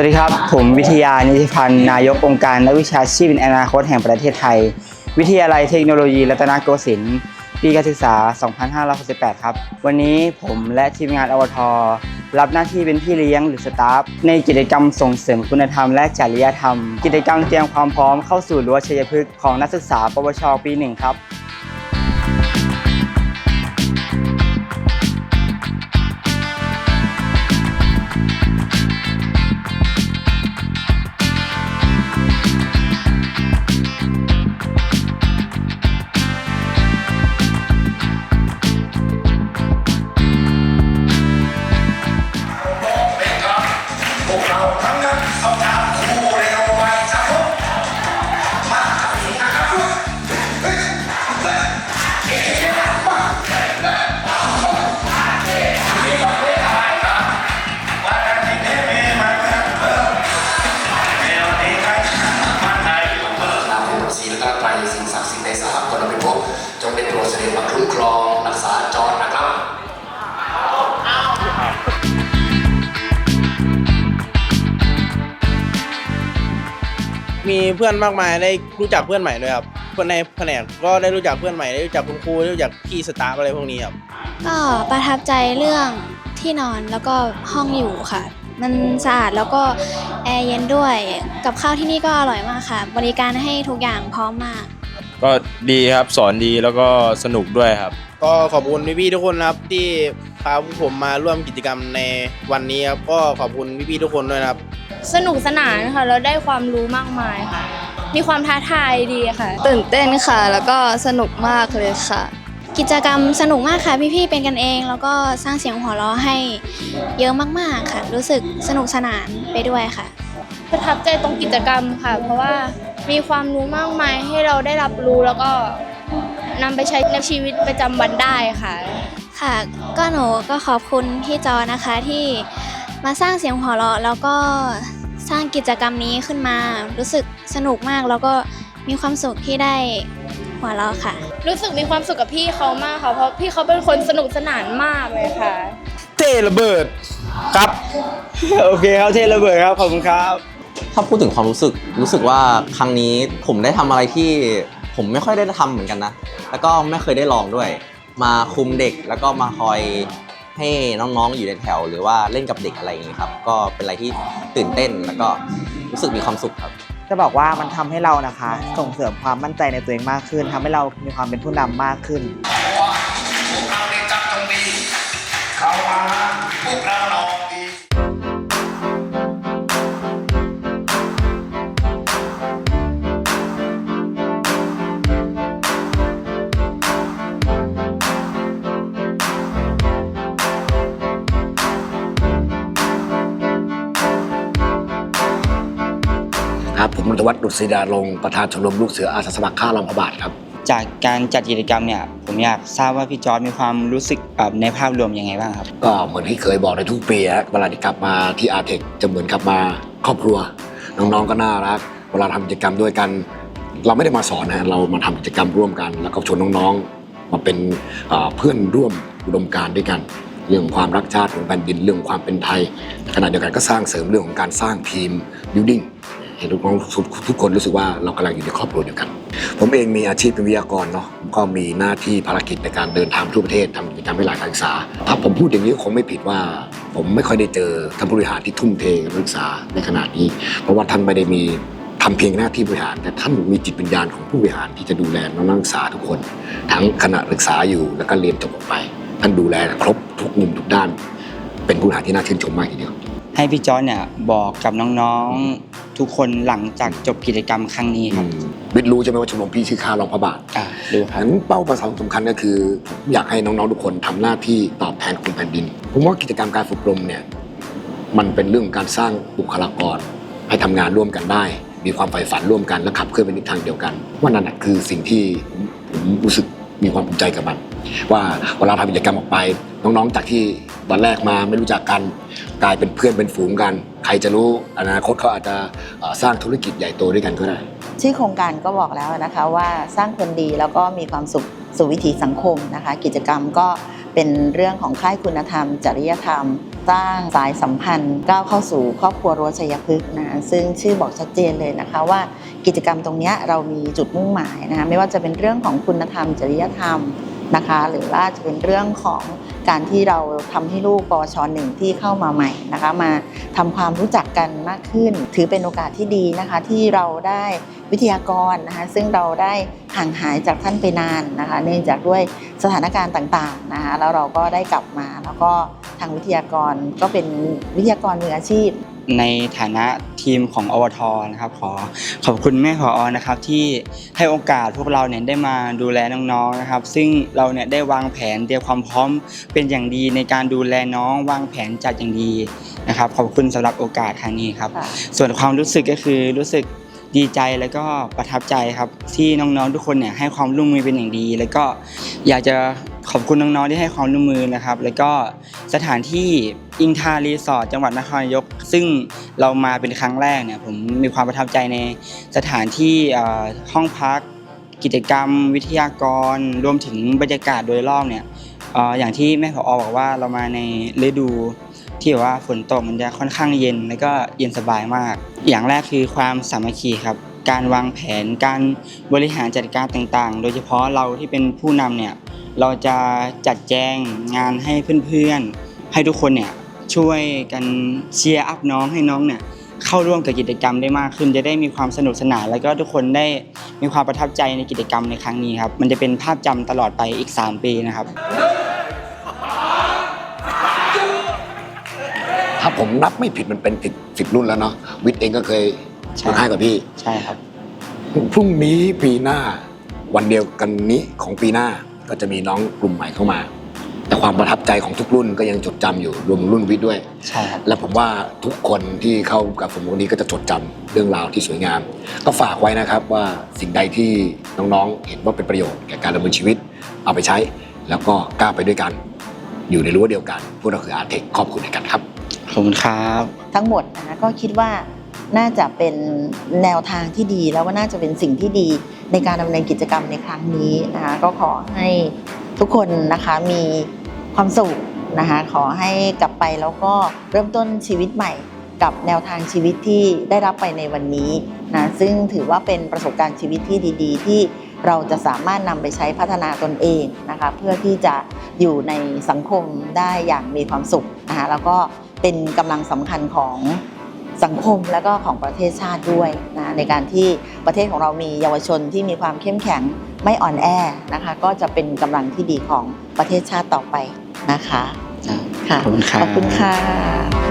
วัสดีครับ ผมวิทยานิติพันธ์นายกองค์การนักวิชาชีพในอนาคตแห่งประเทศไทย วิทยาลัยเทคโนโลยีรัตนโกสินทร์ปีการศึกษา 2568 ครับ วันนี้ผมและทีมงานอวทรับหน้าที่เป็นพี่เลี้ยงหรือสตาฟในกิจกรรมส่งเสริมคุณธรรมและจริยธรรม กิจกรรมเตรียมความพร้อมเข้าสู่รั้วชัยพฤกษ์ของนักศึกษาปวชปีหนึ่งครับ เพื่อนมากมายได้รู้จักเพื่อนใหม่ด้วยครับคนในแผนกก็ได้รู้จักเพื่อนใหม่ได้รู้จักคุณครูได้รู้จักพี่สตาฟอะไรพวกนี้ครับก็ประทับใจเรื่องที่นอนแล้วก็ห้องอยู่ค่ะ มันสะอาดแล้วก็แอร์เย็นด้วยกับข้าวที่นี่ก็อร่อยมากค่ะ บริการให้ทุกอย่างพร้อมมาก ก็ดีครับสอนดีแล้วก็สนุกด้วยครับ ก็ขอบคุณพี่ๆทุกคนนะครับที่พาพวกผมมาร่วมกิจกรรมในวันนี้ครับก็ขอบคุณพี่ๆทุกคนด้วยนะครับ สนุกสนานค่ะแล้วได้ความรู้มากมายค่ะ มีความท้าทายดีค่ะ ตื่นเต้นค่ะ แล้วก็สนุกมากเลยค่ะ กิจกรรมสนุกมากค่ะ พี่ๆเป็นกันเอง แล้วก็สร้างเสียงหัวเราะให้เยอะมากๆค่ะ รู้สึกสนุกสนานไปด้วยค่ะ ประทับใจตรงกิจกรรมค่ะ เพราะว่ามีความรู้มากมายให้เราได้รับรู้แล้วก็นำไปใช้ในชีวิตประจำวันได้ค่ะ ค่ะ ก็หนูก็ขอบคุณพี่จอนะคะที่ มาสร้างเสียงหัวเราะแล้วก็สร้างกิจกรรมนี้ขึ้นมารู้สึกสนุกมากแล้วก็มีความสุขที่ได้หัวเราะค่ะ รู้สึกมีความสุขกับพี่เขามากค่ะเพราะพี่เขาเป็นคนสนุกสนานมากเลยค่ะ เทระเบิดครับ โอเคครับเทระเบิดครับขอบคุณครับ ถ้าพูดถึงความรู้สึกรู้สึกว่าครั้งนี้ผมได้ทำอะไรที่ผมไม่ค่อยได้ทำเหมือนกันนะ แล้วก็ไม่เคยได้ลองด้วย มาคุมเด็กแล้วก็มาคอย ให้น้องๆอยู่ในแถว หรือว่าเล่นกับเด็กอะไรอย่างนี้ครับ ก็เป็นอะไรที่ตื่นเต้นแล้วก็รู้สึกมีความสุขครับ จะบอกว่ามันทำให้เรานะคะ ส่งเสริมความมั่นใจในตัวเองมากขึ้นทำให้เรามีความเป็นผู้นำมากขึ้น พวกเราได้จับตรงดี เข้ามาพวกเราลอง ครับผมนนทวัฒน์ดุษฎีดาลงค์ประธานชมรมลูกเสืออาสาสมัครข้ารองพระบาทครับ จากการจัดกิจกรรมเนี่ยผมอยากทราบว่าพี่จอร์ดมีความรู้สึกแบบในภาพรวมยังไงบ้างครับ ก็เหมือนที่เคยบอกในทุกปีฮะเวลาที่กลับมาที่อาเทคจะเหมือนกลับมาครอบครัว น้องๆก็น่ารัก เวลาทำกิจกรรมด้วยกัน เราไม่ได้มาสอนนะเรามาทำกิจกรรมร่วมกัน แล้วก็ชวนน้องๆมาเป็นเอ่อเพื่อนร่วมอุดมการณ์ด้วยกันเรื่องความรักชาติของแผ่นดินเรื่องความเป็นไทยขณะเดียวกันก็สร้างเสริมเรื่องของการสร้างทีม building ให้ทุกน้องทุกทุกคนรู้สึกว่าเรากำลังอยู่ในครอบครัวเดียวกัน ผมเองมีอาชีพเป็นวิทยากรเนาะก็มีหน้าที่ภารกิจในการเดินทางทั่วประเทศทำกิจกรรมให้หลายการศึกษา ถ้าผมพูดอย่างนี้คงไม่ผิดว่า ผมไม่ค่อยได้เจอท่านผู้บริหารที่ทุ่มเทกับนักศึกษาในขนาดนี้ เพราะว่าท่านไม่ได้มีทำเพียงหน้าที่บริหาร แต่ท่านมีจิตวิญญาณของผู้บริหารที่จะดูแลน้องนักศึกษาทุกคน ทั้งขณะศึกษาอยู่แล้วก็เรียนจบออกไป ท่านดูแลครบทุกมุมทุกด้าน เป็นผู้บริหารที่น่าชื่นชมมากทีเดียวให้พี่จอร์ดเนี่ยบอกกับน้องๆ ทุกคนหลังจากจบกิจกรรมครั้งนี้ครับวิทย์รู้ใช่ไหมว่าชมรมพี่ชื่อข้ารองพระบาทอ่าดูคอัรับนเป้าประสงค์สำคัญก็คือผมอยากให้น้องๆทุกคนทำหน้าที่ตอบแทนคุณแผ่นดิน ผมว่ากิจกรรมการฝึกอบรมเนี่ยมันเป็นเรื่องของการสร้างบุคลากร ให้ทำงานร่วมกันได้ มีความใฝ่ฝันร่วมกันและขับเคลื่อนไปในทางเดียวกัน ว่านั่นแหะคือสิ่งที่ผมรู้สึกมีความภูมิใจกับมัน ว่าเวลาทำกิจกรรมออกไป น้องๆจากที่วันแรกมาไม่รู้จักกัน กลายเป็นเพื่อนเป็นฝูงกัน ใครจะรู้อนาคตเขาอาจจะสร้างธุรกิจใหญ่โตด้วยกันก็ได้ ชื่อโครงการก็บอกแล้วนะคะว่าสร้างคนดีแล้วก็มีความสุขสู่วิถีสังคมนะคะ กิจกรรมก็เป็นเรื่องของค่ายคุณธรรม จริยธรรม สร้างสายสัมพันธ์ก้าวเข้าสู่ครอบครัวรั้วชัยพฤกษ์นะซึ่งชื่อบอกชัดเจนเลยนะคะว่ากิจกรรมตรงนี้เรามีจุดมุ่งหมายนะคะไม่ว่าจะเป็นเรื่องของคุณธรรม จริยธรรม นะคะ หรือว่าจะเป็นเรื่องของการที่เราทำให้ลูกปวชหนึ่งที่เข้ามาใหม่นะคะ มาทำความรู้จักกันมากขึ้น ถือเป็นโอกาสที่ดีนะคะ ที่เราได้วิทยากรนะคะ ซึ่งเราได้ห่างหายจากท่านไปนานนะคะ เนื่องจากด้วยสถานการณ์ต่างๆนะคะ แล้วเราก็ได้กลับมาแล้วก็ทางวิทยากรก็เป็นวิทยากรมืออาชีพ ในฐานะทีมของอวทนะครับขอขอบคุณแม่ผอนะครับที่ให้โอกาสพวกเราเนี่ยได้มาดูแลน้องๆนะครับ ซึ่งเราเนี่ยได้วางแผนเตรียมความพร้อมเป็นอย่างดีในการดูแลน้องวางแผนจัดอย่างดีนะครับขอบคุณสำหรับโอกาสครั้งนี้ครับค่ะส่วนความรู้สึกก็คือรู้สึกดีใจแล้วก็ประทับใจครับที่น้องๆทุกคนเนี่ยให้ความร่วมมือเป็นอย่างดี แล้วก็อยากจะ ขอบคุณน้องๆที่ให้ความร่วมมือนะครับ แล้วก็สถานที่อิงทารีสอร์ทจังหวัดนครนายก ซึ่งเรามาเป็นครั้งแรกเนี่ยผมมีความประทับใจในสถานที่ห้องพัก กิจกรรม วิทยากร รวมถึงบรรยากาศโดยรอบเนี่ยอย่างที่แม่ผอบอกว่าเรามาในฤดูที่แบบว่าฝนตกมันจะค่อนข้างเย็น แล้วก็เย็นสบายมาก อย่างแรกคือความสามัคคีครับการวางแผนการบริหารจัดการต่างๆ โดยเฉพาะเราที่เป็นผู้นำเนี่ย เราจะจัดแจงงานให้เพื่อนๆ ให้ทุกคนเนี่ยช่วยกันเชียร์อัพน้องให้น้องเนี่ยเข้าร่วมกับกิจกรรมได้มากขึ้น จะได้มีความสนุกสนาน แล้วก็ทุกคนได้มีความประทับใจในกิจกรรมในครั้งนี้ครับ มันจะเป็นภาพจำตลอดไปอีก 3 ปีนะครับ ถ้าผมนับไม่ผิดมันเป็นสิบสิบรุ่นแล้วเนาะวิทย์เองก็เคยใช่ มาให้กับพี่ ใช่ครับ พรุ่งนี้ปีหน้า วันเดียวกันนี้ของปีหน้า ก็จะมีน้องกลุ่มใหม่เข้ามา แต่ความประทับใจของทุกรุ่นก็ยังจดจำอยู่รวมรุ่นวิทย์ด้วย ใช่ครับและผมว่าทุกคนที่เข้ากับผมวันนี้ก็จะจดจำเรื่องราวที่สวยงาม ก็ฝากไว้นะครับว่าสิ่งใดที่น้องๆ เห็นว่าเป็นประโยชน์แก่การดำเนินชีวิต เอาไปใช้ แล้วก็ก้าวไปด้วยกัน อยู่ในรั้วเดียวกัน พวกเราคืออาร์เทคขอบคุณในกันครับ ขอบคุณครับ ทั้งหมดนะคะก็คิดว่าน่าจะเป็นแนวทางที่ดีแล้วว่าน่าจะเป็นสิ่งที่ดี ในการดำเนินกิจกรรมในครั้งนี้นะคะก็ขอให้ทุกคนนะคะมีความสุขนะคะขอให้กลับไปแล้วก็เริ่มต้นชีวิตใหม่กับแนวทางชีวิตที่ได้รับไปในวันนี้นะซึ่งถือว่าเป็นประสบการณ์ชีวิตที่ดี ๆ ที่เราจะสามารถนำไปใช้พัฒนาตนเองนะคะเพื่อที่จะอยู่ในสังคมได้อย่างมีความสุขนะคะแล้วก็เป็นกำลังสำคัญของ สังคมและก็ของประเทศชาติด้วยนะในการที่ประเทศของเรามีเยาวชนที่มีความเข้มแข็งไม่อ่อนแอนะคะก็จะเป็นกำลังที่ดีของประเทศชาติต่อไปนะคะค่ะขอบคุณครับขอบคุณค่ะ